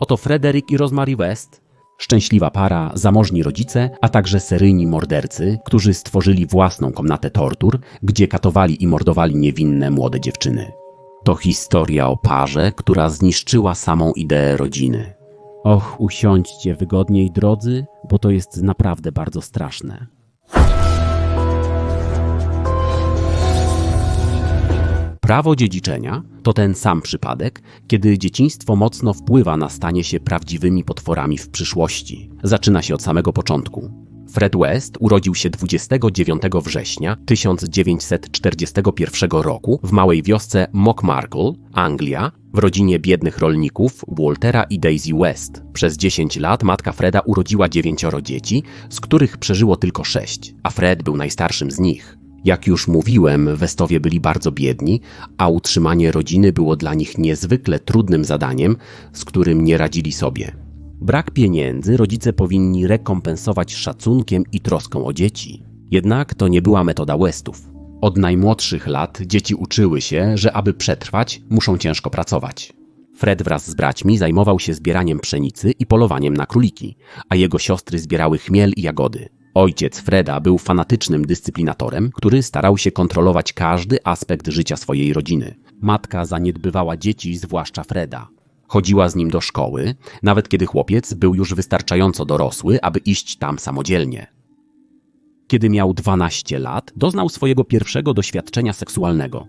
Oto Frederick i Rosemary West, szczęśliwa para, zamożni rodzice, a także seryjni mordercy, którzy stworzyli własną komnatę tortur, gdzie katowali i mordowali niewinne młode dziewczyny. To historia o parze, która zniszczyła samą ideę rodziny. Och, usiądźcie wygodniej, drodzy, bo to jest naprawdę bardzo straszne. Prawo dziedziczenia to ten sam przypadek, kiedy dzieciństwo mocno wpływa na stanie się prawdziwymi potworami w przyszłości. Zaczyna się od samego początku. Fred West urodził się 29 września 1941 roku w małej wiosce Mockmarkle, Anglia, w rodzinie biednych rolników Waltera i Daisy West. Przez 10 lat matka Freda urodziła dziewięcioro dzieci, z których przeżyło tylko sześć, a Fred był najstarszym z nich. Jak już mówiłem, Westowie byli bardzo biedni, a utrzymanie rodziny było dla nich niezwykle trudnym zadaniem, z którym nie radzili sobie. Brak pieniędzy rodzice powinni rekompensować szacunkiem i troską o dzieci. Jednak to nie była metoda Westów. Od najmłodszych lat dzieci uczyły się, że aby przetrwać, muszą ciężko pracować. Fred wraz z braćmi zajmował się zbieraniem pszenicy i polowaniem na króliki, a jego siostry zbierały chmiel i jagody. Ojciec Freda był fanatycznym dyscyplinatorem, który starał się kontrolować każdy aspekt życia swojej rodziny. Matka zaniedbywała dzieci, zwłaszcza Freda. Chodziła z nim do szkoły, nawet kiedy chłopiec był już wystarczająco dorosły, aby iść tam samodzielnie. Kiedy miał 12 lat, doznał swojego pierwszego doświadczenia seksualnego.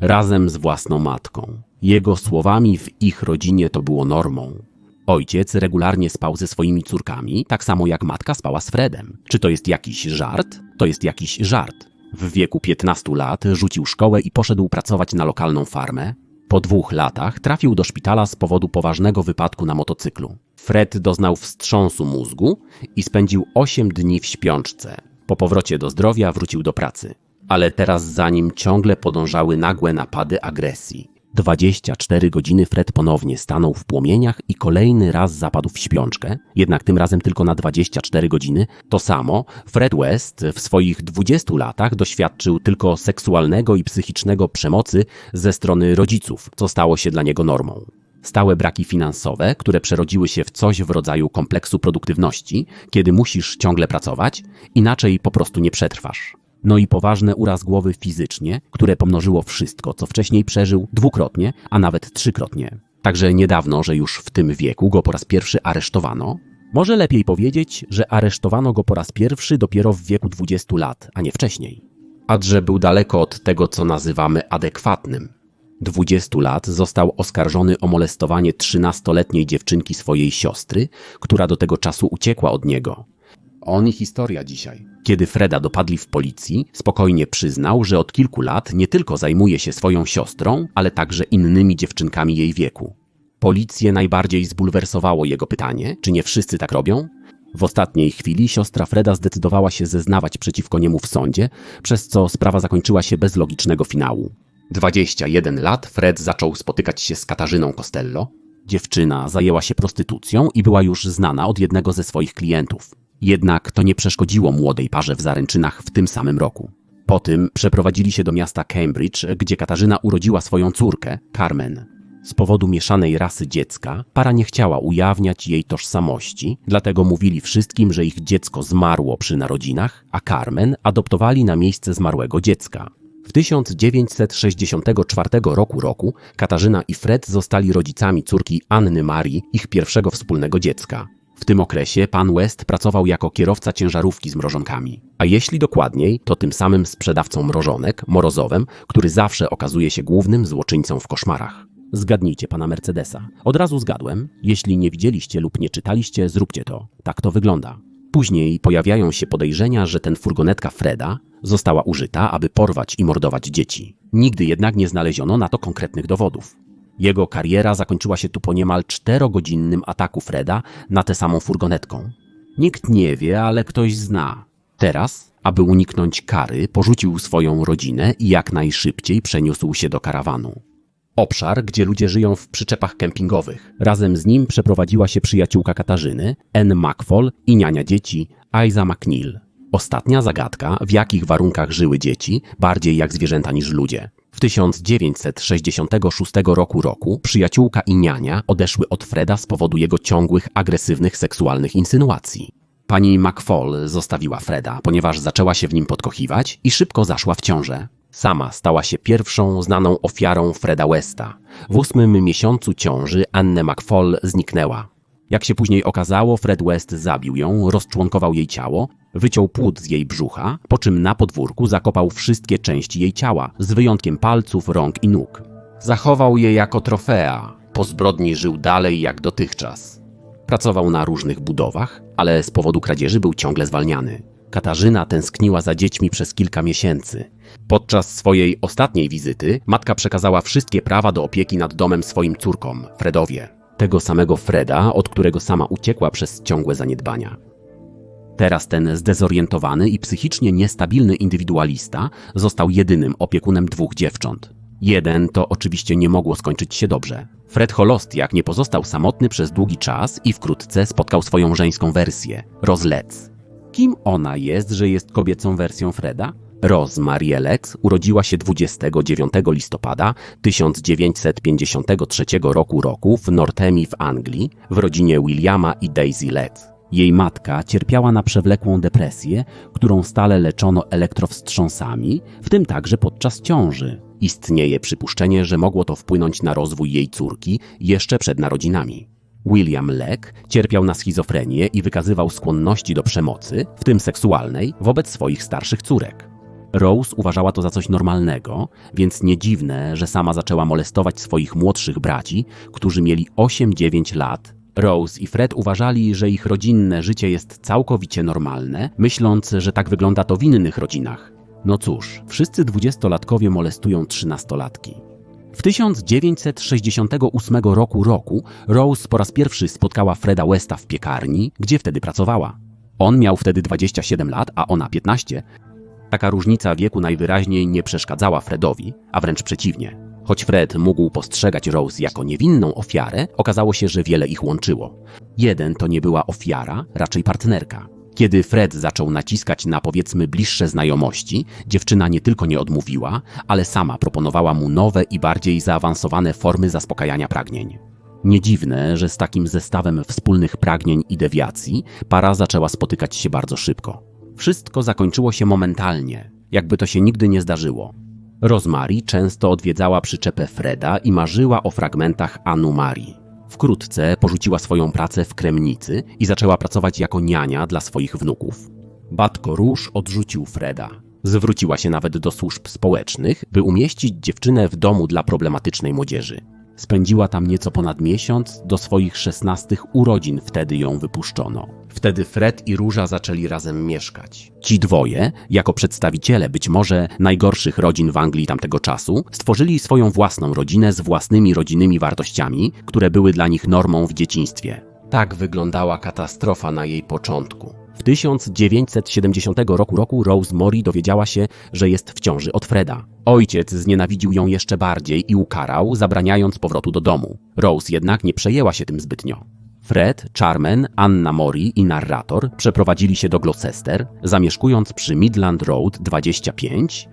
Razem z własną matką. Jego słowami w ich rodzinie to było normą. Ojciec regularnie spał ze swoimi córkami, tak samo jak matka spała z Fredem. Czy to jest jakiś żart? To jest jakiś żart. W wieku 15 lat rzucił szkołę i poszedł pracować na lokalną farmę. Po dwóch latach trafił do szpitala z powodu poważnego wypadku na motocyklu. Fred doznał wstrząsu mózgu i spędził 8 dni w śpiączce. Po powrocie do zdrowia wrócił do pracy. Ale teraz za nim ciągle podążały nagłe napady agresji. 24 godziny Fred ponownie stanął w płomieniach i kolejny raz zapadł w śpiączkę, jednak tym razem tylko na 24 godziny. To samo Fred West w swoich 20 latach doświadczył tylko seksualnego i psychicznego przemocy ze strony rodziców, co stało się dla niego normą. Stałe braki finansowe, które przerodziły się w coś w rodzaju kompleksu produktywności, kiedy musisz ciągle pracować, inaczej po prostu nie przetrwasz no i poważne uraz głowy fizycznie, które pomnożyło wszystko, co wcześniej przeżył dwukrotnie, a nawet trzykrotnie. Także niedawno, że już w tym wieku go po raz pierwszy aresztowano. Może lepiej powiedzieć, że aresztowano go po raz pierwszy dopiero w wieku 20 lat, a nie wcześniej. Adże był daleko od tego, co nazywamy adekwatnym. 20 lat został oskarżony o molestowanie 13-letniej dziewczynki swojej siostry, która do tego czasu uciekła od niego. On i historia dzisiaj. Kiedy Freda dopadli w policji, spokojnie przyznał, że od kilku lat nie tylko zajmuje się swoją siostrą, ale także innymi dziewczynkami jej wieku. Policję najbardziej zbulwersowało jego pytanie, czy nie wszyscy tak robią? W ostatniej chwili siostra Freda zdecydowała się zeznawać przeciwko niemu w sądzie, przez co sprawa zakończyła się bez logicznego finału. 21 lat Fred zaczął spotykać się z Katarzyną Costello. Dziewczyna zajęła się prostytucją i była już znana od jednego ze swoich klientów. Jednak to nie przeszkodziło młodej parze w zaręczynach w tym samym roku. Po tym przeprowadzili się do miasta Cambridge, gdzie Katarzyna urodziła swoją córkę, Carmen. Z powodu mieszanej rasy dziecka, para nie chciała ujawniać jej tożsamości, dlatego mówili wszystkim, że ich dziecko zmarło przy narodzinach, a Carmen adoptowali na miejsce zmarłego dziecka. W 1964 roku roku Katarzyna i Fred zostali rodzicami córki Anny Marii, ich pierwszego wspólnego dziecka. W tym okresie pan West pracował jako kierowca ciężarówki z mrożonkami. A jeśli dokładniej, to tym samym sprzedawcą mrożonek, Morozowem, który zawsze okazuje się głównym złoczyńcą w koszmarach. Zgadnijcie pana Mercedesa. Od razu zgadłem. Jeśli nie widzieliście lub nie czytaliście, zróbcie to. Tak to wygląda. Później pojawiają się podejrzenia, że ten furgonetka Freda została użyta, aby porwać i mordować dzieci. Nigdy jednak nie znaleziono na to konkretnych dowodów. Jego kariera zakończyła się tu po niemal czterogodzinnym ataku Freda na tę samą furgonetką. Nikt nie wie, ale ktoś zna. Teraz, aby uniknąć kary, porzucił swoją rodzinę i jak najszybciej przeniósł się do karawanu. Obszar, gdzie ludzie żyją w przyczepach kempingowych. Razem z nim przeprowadziła się przyjaciółka Katarzyny, Anne McFall i niania dzieci, Aiza McNeil. Ostatnia zagadka, w jakich warunkach żyły dzieci, bardziej jak zwierzęta niż ludzie. W 1966 roku roku przyjaciółka i niania odeszły od Freda z powodu jego ciągłych, agresywnych seksualnych insynuacji. Pani McFall zostawiła Freda, ponieważ zaczęła się w nim podkochiwać i szybko zaszła w ciążę. Sama stała się pierwszą znaną ofiarą Freda Westa. W ósmym miesiącu ciąży Anne McFall zniknęła. Jak się później okazało, Fred West zabił ją, rozczłonkował jej ciało, wyciął płód z jej brzucha, po czym na podwórku zakopał wszystkie części jej ciała, z wyjątkiem palców, rąk i nóg. Zachował je jako trofea. Po zbrodni żył dalej jak dotychczas. Pracował na różnych budowach, ale z powodu kradzieży był ciągle zwalniany. Katarzyna tęskniła za dziećmi przez kilka miesięcy. Podczas swojej ostatniej wizyty matka przekazała wszystkie prawa do opieki nad domem swoim córkom, Fredowie. Tego samego Freda, od którego sama uciekła przez ciągłe zaniedbania. Teraz ten zdezorientowany i psychicznie niestabilny indywidualista został jedynym opiekunem dwóch dziewcząt. Jeden to oczywiście nie mogło skończyć się dobrze. Fred Holostiak nie pozostał samotny przez długi czas i wkrótce spotkał swoją żeńską wersję, Rozlec. Kim ona jest, że jest kobiecą wersją Freda? Rose Marielec urodziła się 29 listopada 1953 roku roku w Northemi w Anglii w rodzinie Williama i Daisy Letts. Jej matka cierpiała na przewlekłą depresję, którą stale leczono elektrowstrząsami, w tym także podczas ciąży. Istnieje przypuszczenie, że mogło to wpłynąć na rozwój jej córki jeszcze przed narodzinami. William Leck cierpiał na schizofrenię i wykazywał skłonności do przemocy, w tym seksualnej, wobec swoich starszych córek. Rose uważała to za coś normalnego, więc nie dziwne, że sama zaczęła molestować swoich młodszych braci, którzy mieli 8-9 lat. Rose i Fred uważali, że ich rodzinne życie jest całkowicie normalne, myśląc, że tak wygląda to w innych rodzinach. No cóż, wszyscy dwudziestolatkowie molestują trzynastolatki. W 1968 roku roku Rose po raz pierwszy spotkała Freda Westa w piekarni, gdzie wtedy pracowała. On miał wtedy 27 lat, a ona 15. Taka różnica wieku najwyraźniej nie przeszkadzała Fredowi, a wręcz przeciwnie. Choć Fred mógł postrzegać Rose jako niewinną ofiarę, okazało się, że wiele ich łączyło. Jeden to nie była ofiara, raczej partnerka. Kiedy Fred zaczął naciskać na powiedzmy bliższe znajomości, dziewczyna nie tylko nie odmówiła, ale sama proponowała mu nowe i bardziej zaawansowane formy zaspokajania pragnień. Nie dziwne, że z takim zestawem wspólnych pragnień i dewiacji para zaczęła spotykać się bardzo szybko. Wszystko zakończyło się momentalnie, jakby to się nigdy nie zdarzyło. Rosemary często odwiedzała przyczepę Freda i marzyła o fragmentach Anu Marii. Wkrótce porzuciła swoją pracę w Kremnicy i zaczęła pracować jako niania dla swoich wnuków. Batko Róż odrzucił Freda. Zwróciła się nawet do służb społecznych, by umieścić dziewczynę w domu dla problematycznej młodzieży. Spędziła tam nieco ponad miesiąc, do swoich szesnastych urodzin wtedy ją wypuszczono. Wtedy Fred i Róża zaczęli razem mieszkać. Ci dwoje, jako przedstawiciele być może najgorszych rodzin w Anglii tamtego czasu, stworzyli swoją własną rodzinę z własnymi rodzinnymi wartościami, które były dla nich normą w dzieciństwie. Tak wyglądała katastrofa na jej początku. W 1970 roku, roku Rose Mori dowiedziała się, że jest w ciąży od Freda. Ojciec znienawidził ją jeszcze bardziej i ukarał, zabraniając powrotu do domu. Rose jednak nie przejęła się tym zbytnio. Fred, Charmen, Anna Mori i narrator przeprowadzili się do Gloucester, zamieszkując przy Midland Road 25.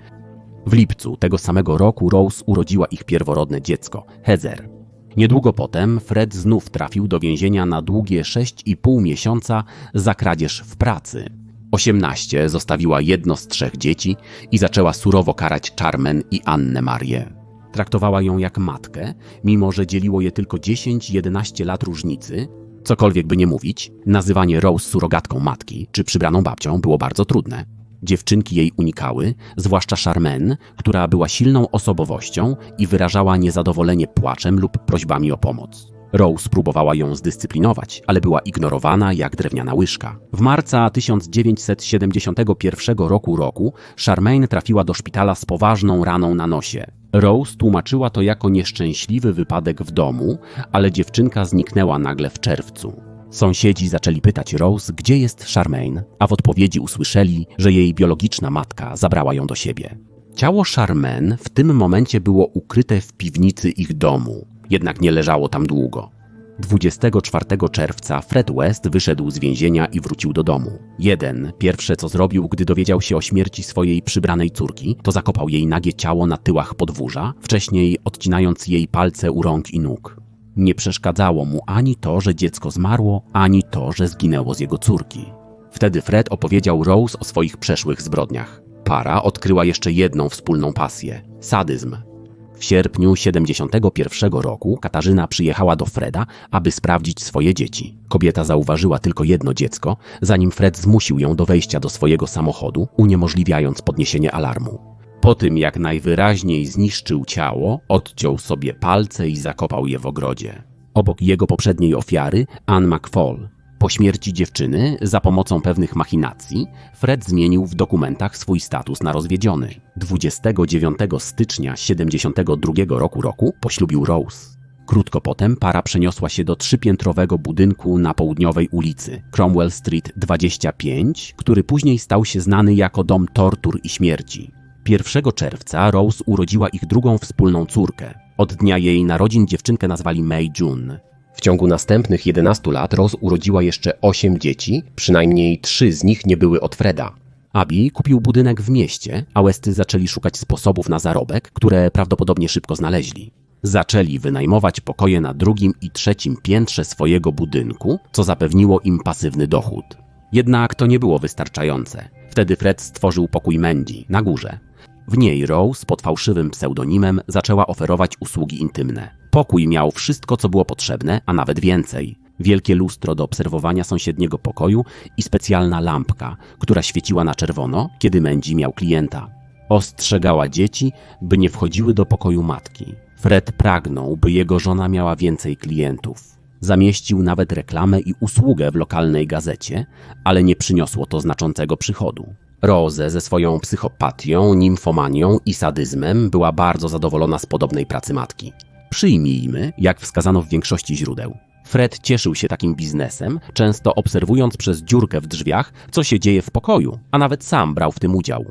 W lipcu tego samego roku Rose urodziła ich pierworodne dziecko, Heather. Niedługo potem Fred znów trafił do więzienia na długie 6,5 miesiąca za kradzież w pracy. 18 zostawiła jedno z trzech dzieci i zaczęła surowo karać Charmen i Annę Marię. Traktowała ją jak matkę, mimo że dzieliło je tylko 10-11 lat różnicy. Cokolwiek by nie mówić, nazywanie Rose surogatką matki czy przybraną babcią było bardzo trudne. Dziewczynki jej unikały, zwłaszcza Charmaine, która była silną osobowością i wyrażała niezadowolenie płaczem lub prośbami o pomoc. Rose próbowała ją zdyscyplinować, ale była ignorowana jak drewniana łyżka. W marca 1971 roku roku Charmaine trafiła do szpitala z poważną raną na nosie. Rose tłumaczyła to jako nieszczęśliwy wypadek w domu, ale dziewczynka zniknęła nagle w czerwcu. Sąsiedzi zaczęli pytać Rose, gdzie jest Charmaine, a w odpowiedzi usłyszeli, że jej biologiczna matka zabrała ją do siebie. Ciało Charmaine w tym momencie było ukryte w piwnicy ich domu, jednak nie leżało tam długo. 24 czerwca Fred West wyszedł z więzienia i wrócił do domu. Jeden, pierwsze co zrobił, gdy dowiedział się o śmierci swojej przybranej córki, to zakopał jej nagie ciało na tyłach podwórza, wcześniej odcinając jej palce u rąk i nóg. Nie przeszkadzało mu ani to, że dziecko zmarło, ani to, że zginęło z jego córki. Wtedy Fred opowiedział Rose o swoich przeszłych zbrodniach. Para odkryła jeszcze jedną wspólną pasję sadyzm. W sierpniu 71 roku Katarzyna przyjechała do Freda, aby sprawdzić swoje dzieci. Kobieta zauważyła tylko jedno dziecko, zanim Fred zmusił ją do wejścia do swojego samochodu, uniemożliwiając podniesienie alarmu. Po tym, jak najwyraźniej zniszczył ciało, odciął sobie palce i zakopał je w ogrodzie. Obok jego poprzedniej ofiary, Ann McFall. Po śmierci dziewczyny, za pomocą pewnych machinacji, Fred zmienił w dokumentach swój status na rozwiedziony. 29 stycznia 72 roku roku poślubił Rose. Krótko potem para przeniosła się do trzypiętrowego budynku na południowej ulicy Cromwell Street 25, który później stał się znany jako Dom Tortur i Śmierci. 1 czerwca Rose urodziła ich drugą wspólną córkę. Od dnia jej narodzin dziewczynkę nazwali May June. W ciągu następnych 11 lat Rose urodziła jeszcze 8 dzieci, przynajmniej 3 z nich nie były od Freda. Abi kupił budynek w mieście, a Westy zaczęli szukać sposobów na zarobek, które prawdopodobnie szybko znaleźli. Zaczęli wynajmować pokoje na drugim i trzecim piętrze swojego budynku, co zapewniło im pasywny dochód. Jednak to nie było wystarczające. Wtedy Fred stworzył pokój Mandy na górze. W niej Rose pod fałszywym pseudonimem zaczęła oferować usługi intymne. Pokój miał wszystko, co było potrzebne, a nawet więcej. Wielkie lustro do obserwowania sąsiedniego pokoju i specjalna lampka, która świeciła na czerwono, kiedy Mandy miał klienta. Ostrzegała dzieci, by nie wchodziły do pokoju matki. Fred pragnął, by jego żona miała więcej klientów. Zamieścił nawet reklamę i usługę w lokalnej gazecie, ale nie przyniosło to znaczącego przychodu. Rose ze swoją psychopatią, nimfomanią i sadyzmem była bardzo zadowolona z podobnej pracy matki. Przyjmijmy, jak wskazano w większości źródeł. Fred cieszył się takim biznesem, często obserwując przez dziurkę w drzwiach, co się dzieje w pokoju, a nawet sam brał w tym udział.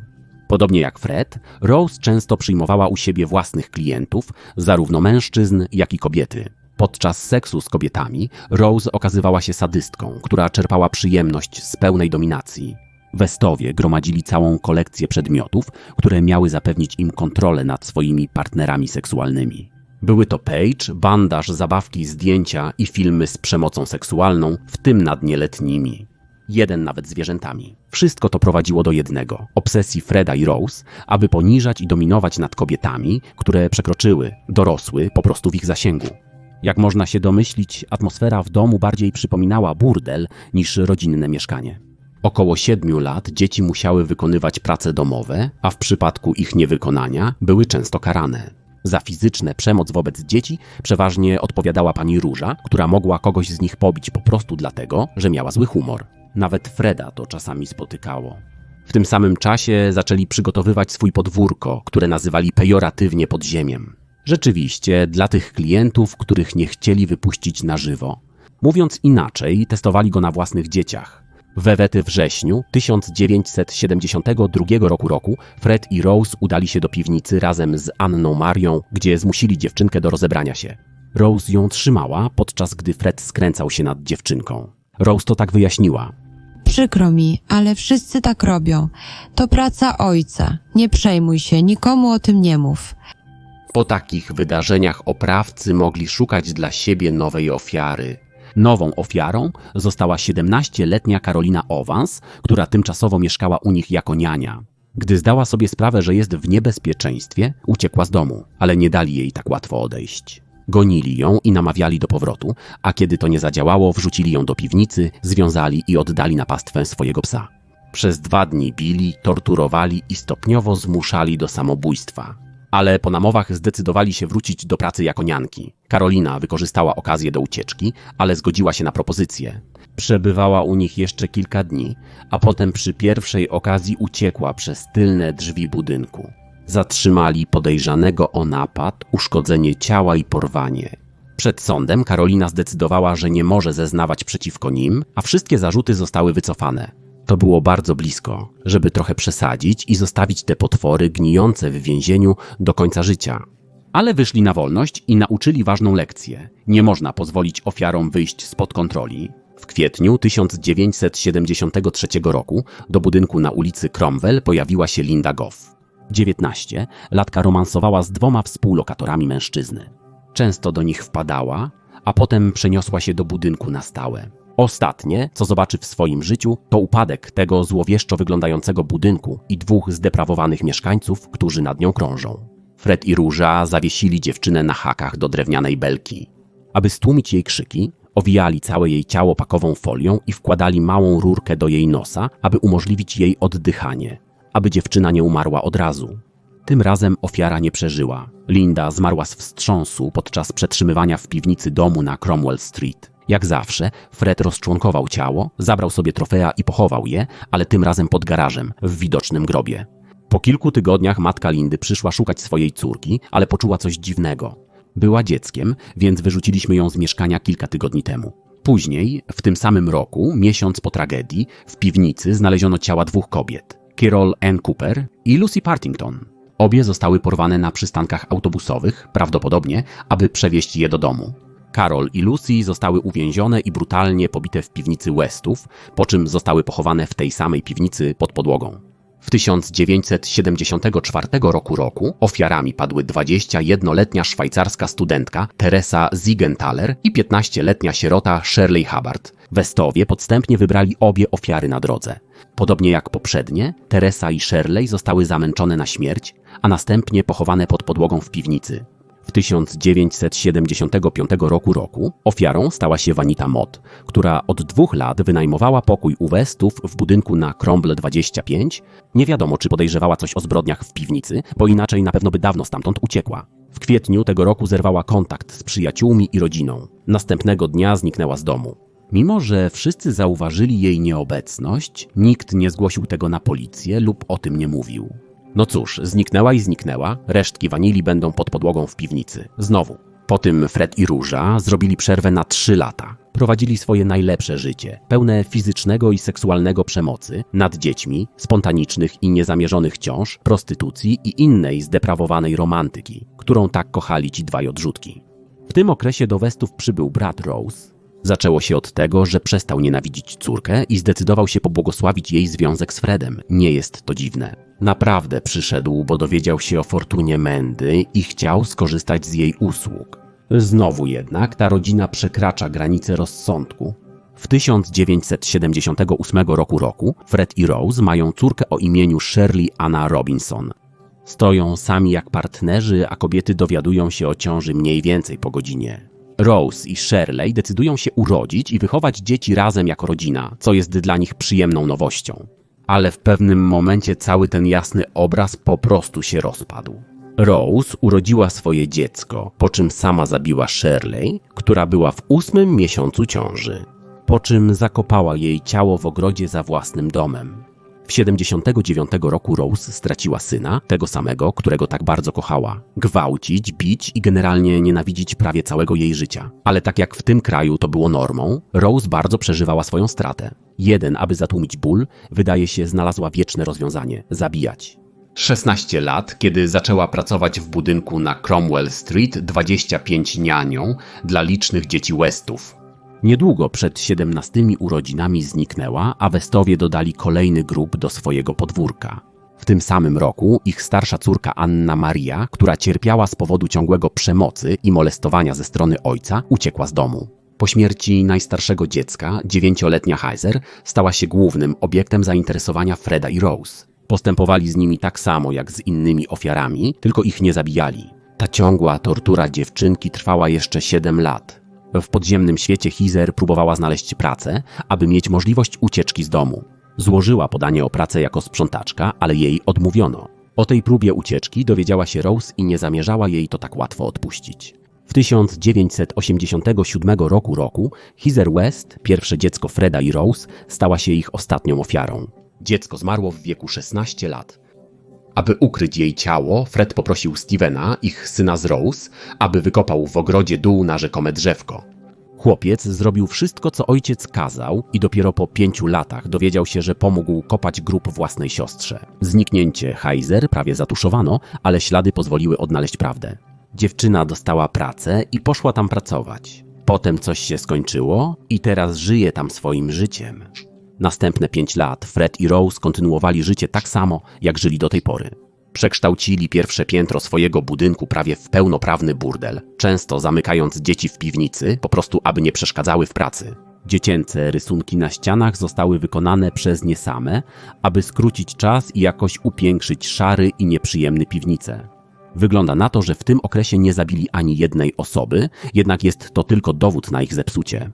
Podobnie jak Fred, Rose często przyjmowała u siebie własnych klientów, zarówno mężczyzn, jak i kobiety. Podczas seksu z kobietami Rose okazywała się sadystką, która czerpała przyjemność z pełnej dominacji. Westowie gromadzili całą kolekcję przedmiotów, które miały zapewnić im kontrolę nad swoimi partnerami seksualnymi. Były to page, bandaż, zabawki, zdjęcia i filmy z przemocą seksualną, w tym nad nieletnimi. Jeden nawet zwierzętami. Wszystko to prowadziło do jednego obsesji Freda i Rose, aby poniżać i dominować nad kobietami, które przekroczyły, dorosły po prostu w ich zasięgu. Jak można się domyślić, atmosfera w domu bardziej przypominała burdel niż rodzinne mieszkanie. Około siedmiu lat dzieci musiały wykonywać prace domowe, a w przypadku ich niewykonania były często karane. Za fizyczne przemoc wobec dzieci przeważnie odpowiadała pani Róża, która mogła kogoś z nich pobić po prostu dlatego, że miała zły humor. Nawet Freda to czasami spotykało. W tym samym czasie zaczęli przygotowywać swój podwórko, które nazywali pejoratywnie podziemiem. Rzeczywiście, dla tych klientów, których nie chcieli wypuścić na żywo. Mówiąc inaczej, testowali go na własnych dzieciach. We wety wrześniu 1972 roku roku Fred i Rose udali się do piwnicy razem z Anną Marią, gdzie zmusili dziewczynkę do rozebrania się. Rose ją trzymała, podczas gdy Fred skręcał się nad dziewczynką. Rose to tak wyjaśniła. Przykro mi, ale wszyscy tak robią. To praca ojca. Nie przejmuj się, nikomu o tym nie mów. Po takich wydarzeniach oprawcy mogli szukać dla siebie nowej ofiary. Nową ofiarą została 17-letnia Karolina Owans, która tymczasowo mieszkała u nich jako niania. Gdy zdała sobie sprawę, że jest w niebezpieczeństwie, uciekła z domu, ale nie dali jej tak łatwo odejść. Gonili ją i namawiali do powrotu, a kiedy to nie zadziałało, wrzucili ją do piwnicy, związali i oddali na pastwę swojego psa. Przez dwa dni bili, torturowali i stopniowo zmuszali do samobójstwa. Ale po namowach zdecydowali się wrócić do pracy jako nianki. Karolina wykorzystała okazję do ucieczki, ale zgodziła się na propozycję. Przebywała u nich jeszcze kilka dni, a potem przy pierwszej okazji uciekła przez tylne drzwi budynku. Zatrzymali podejrzanego o napad, uszkodzenie ciała i porwanie. Przed sądem Karolina zdecydowała, że nie może zeznawać przeciwko nim, a wszystkie zarzuty zostały wycofane. To było bardzo blisko, żeby trochę przesadzić i zostawić te potwory gnijące w więzieniu do końca życia. Ale wyszli na wolność i nauczyli ważną lekcję. Nie można pozwolić ofiarom wyjść spod kontroli. W kwietniu 1973 roku do budynku na ulicy Cromwell pojawiła się Linda Goff. 19 latka romansowała z dwoma współlokatorami mężczyzny. Często do nich wpadała, a potem przeniosła się do budynku na stałe. Ostatnie, co zobaczy w swoim życiu, to upadek tego złowieszczo wyglądającego budynku i dwóch zdeprawowanych mieszkańców, którzy nad nią krążą. Fred i Róża zawiesili dziewczynę na hakach do drewnianej belki. Aby stłumić jej krzyki, owijali całe jej ciało pakową folią i wkładali małą rurkę do jej nosa, aby umożliwić jej oddychanie, aby dziewczyna nie umarła od razu. Tym razem ofiara nie przeżyła. Linda zmarła z wstrząsu podczas przetrzymywania w piwnicy domu na Cromwell Street. Jak zawsze, Fred rozczłonkował ciało, zabrał sobie trofea i pochował je, ale tym razem pod garażem, w widocznym grobie. Po kilku tygodniach matka Lindy przyszła szukać swojej córki, ale poczuła coś dziwnego. Była dzieckiem, więc wyrzuciliśmy ją z mieszkania kilka tygodni temu. Później, w tym samym roku, miesiąc po tragedii, w piwnicy znaleziono ciała dwóch kobiet: Carol Ann Cooper i Lucy Partington. Obie zostały porwane na przystankach autobusowych, prawdopodobnie, aby przewieźć je do domu. Carol i Lucy zostały uwięzione i brutalnie pobite w piwnicy Westów, po czym zostały pochowane w tej samej piwnicy pod podłogą. W 1974 roku roku ofiarami padły 21-letnia szwajcarska studentka Teresa Ziegenthaler i 15-letnia sierota Shirley Hubbard. Westowie podstępnie wybrali obie ofiary na drodze. Podobnie jak poprzednie, Teresa i Shirley zostały zamęczone na śmierć, a następnie pochowane pod podłogą w piwnicy. W 1975 roku roku ofiarą stała się Vanita Mott, która od dwóch lat wynajmowała pokój u Westów w budynku na Cromwell 25. Nie wiadomo, czy podejrzewała coś o zbrodniach w piwnicy, bo inaczej na pewno by dawno stamtąd uciekła. W kwietniu tego roku zerwała kontakt z przyjaciółmi i rodziną. Następnego dnia zniknęła z domu. Mimo, że wszyscy zauważyli jej nieobecność, nikt nie zgłosił tego na policję lub o tym nie mówił. No cóż, zniknęła i zniknęła, resztki wanili będą pod podłogą w piwnicy. Znowu. Po tym Fred i Róża zrobili przerwę na trzy lata. Prowadzili swoje najlepsze życie, pełne fizycznego i seksualnego przemocy nad dziećmi, spontanicznych i niezamierzonych ciąż, prostytucji i innej zdeprawowanej romantyki, którą tak kochali ci dwaj odrzutki. W tym okresie do Westów przybył brat Rose. Zaczęło się od tego, że przestał nienawidzić córkę i zdecydował się pobłogosławić jej związek z Fredem. Nie jest to dziwne. Naprawdę przyszedł, bo dowiedział się o fortunie Mendy i chciał skorzystać z jej usług. Znowu jednak ta rodzina przekracza granice rozsądku. W 1978 roku roku Fred i Rose mają córkę o imieniu Shirley Anna Robinson. Stoją sami jak partnerzy, a kobiety dowiadują się o ciąży mniej więcej po godzinie. Rose i Shirley decydują się urodzić i wychować dzieci razem jako rodzina, co jest dla nich przyjemną nowością. Ale w pewnym momencie cały ten jasny obraz po prostu się rozpadł. Rose urodziła swoje dziecko, po czym sama zabiła Shirley, która była w ósmym miesiącu ciąży, po czym zakopała jej ciało w ogrodzie za własnym domem. W 79 roku Rose straciła syna, tego samego, którego tak bardzo kochała. Gwałcić, bić i generalnie nienawidzić prawie całego jej życia. Ale tak jak w tym kraju to było normą, Rose bardzo przeżywała swoją stratę. Jeden, aby zatłumić ból, wydaje się znalazła wieczne rozwiązanie zabijać. 16 lat, kiedy zaczęła pracować w budynku na Cromwell Street 25 nianią dla licznych dzieci Westów. Niedługo przed 17 urodzinami zniknęła, a Westowie dodali kolejny grób do swojego podwórka. W tym samym roku ich starsza córka Anna Maria, która cierpiała z powodu ciągłego przemocy i molestowania ze strony ojca, uciekła z domu. Po śmierci najstarszego dziecka, dziewięcioletnia Heiser stała się głównym obiektem zainteresowania Freda i Rose. Postępowali z nimi tak samo jak z innymi ofiarami, tylko ich nie zabijali. Ta ciągła tortura dziewczynki trwała jeszcze 7 lat. W podziemnym świecie Hizer próbowała znaleźć pracę, aby mieć możliwość ucieczki z domu. Złożyła podanie o pracę jako sprzątaczka, ale jej odmówiono. O tej próbie ucieczki dowiedziała się Rose i nie zamierzała jej to tak łatwo odpuścić. W 1987 roku roku Heather West, pierwsze dziecko Freda i Rose, stała się ich ostatnią ofiarą. Dziecko zmarło w wieku 16 lat. Aby ukryć jej ciało, Fred poprosił Stevena, ich syna z Rose, aby wykopał w ogrodzie dół na rzekome drzewko. Chłopiec zrobił wszystko, co ojciec kazał i dopiero po pięciu latach dowiedział się, że pomógł kopać grób własnej siostrze. Zniknięcie Heiser prawie zatuszowano, ale ślady pozwoliły odnaleźć prawdę. Dziewczyna dostała pracę i poszła tam pracować. Potem coś się skończyło i teraz żyje tam swoim życiem. Następne pięć lat Fred i Rose kontynuowali życie tak samo, jak żyli do tej pory. Przekształcili pierwsze piętro swojego budynku prawie w pełnoprawny burdel, często zamykając dzieci w piwnicy, po prostu aby nie przeszkadzały w pracy. Dziecięce rysunki na ścianach zostały wykonane przez nie same, aby skrócić czas i jakoś upiększyć szary i nieprzyjemny piwnicę. Wygląda na to, że w tym okresie nie zabili ani jednej osoby, jednak jest to tylko dowód na ich zepsucie.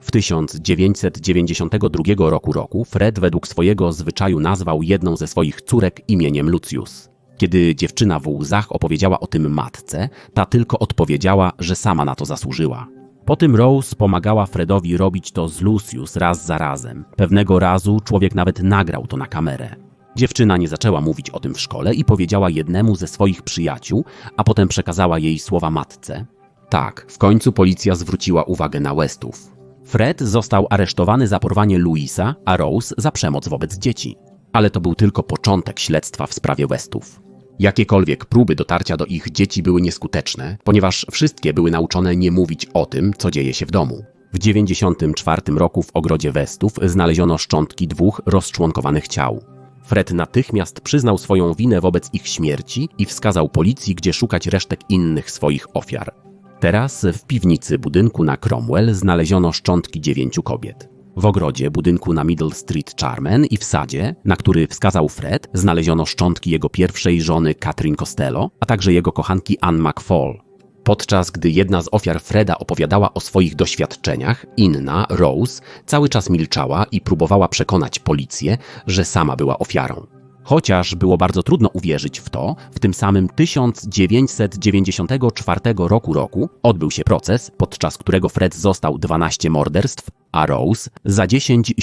W 1992 roku roku Fred według swojego zwyczaju nazwał jedną ze swoich córek imieniem Lucius. Kiedy dziewczyna w łzach opowiedziała o tym matce, ta tylko odpowiedziała, że sama na to zasłużyła. Po tym Rose pomagała Fredowi robić to z Lucius raz za razem. Pewnego razu człowiek nawet nagrał to na kamerę. Dziewczyna nie zaczęła mówić o tym w szkole i powiedziała jednemu ze swoich przyjaciół, a potem przekazała jej słowa matce. Tak, w końcu policja zwróciła uwagę na Westów. Fred został aresztowany za porwanie Louisa, a Rose za przemoc wobec dzieci. Ale to był tylko początek śledztwa w sprawie Westów. Jakiekolwiek próby dotarcia do ich dzieci były nieskuteczne, ponieważ wszystkie były nauczone nie mówić o tym, co dzieje się w domu. W 1994 roku w ogrodzie Westów znaleziono szczątki dwóch rozczłonkowanych ciał. Fred natychmiast przyznał swoją winę wobec ich śmierci i wskazał policji, gdzie szukać resztek innych swoich ofiar. Teraz w piwnicy budynku na Cromwell znaleziono szczątki dziewięciu kobiet. W ogrodzie budynku na Middle Street Charmen i w sadzie, na który wskazał Fred, znaleziono szczątki jego pierwszej żony Catherine Costello, a także jego kochanki Anne McFall. Podczas gdy jedna z ofiar Freda opowiadała o swoich doświadczeniach, inna, Rose, cały czas milczała i próbowała przekonać policję, że sama była ofiarą. Chociaż było bardzo trudno uwierzyć w to, w tym samym 1994 roku roku odbył się proces, podczas którego Fred został 12 morderstw, a Rose za 10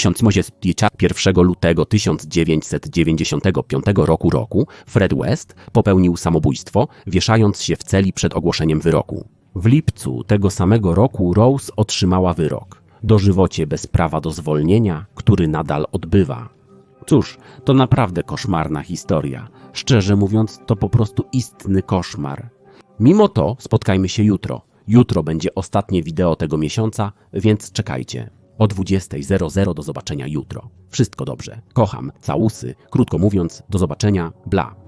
1 lutego 1995 roku roku Fred West popełnił samobójstwo, wieszając się w celi przed ogłoszeniem wyroku. W lipcu tego samego roku Rose otrzymała wyrok. Dożywocie bez prawa do zwolnienia, który nadal odbywa. Cóż, to naprawdę koszmarna historia. Szczerze mówiąc, to po prostu istny koszmar. Mimo to spotkajmy się jutro. Jutro będzie ostatnie wideo tego miesiąca, więc czekajcie. O 20.00 do zobaczenia jutro. Wszystko dobrze. Kocham. Całusy. Krótko mówiąc, do zobaczenia. Bla.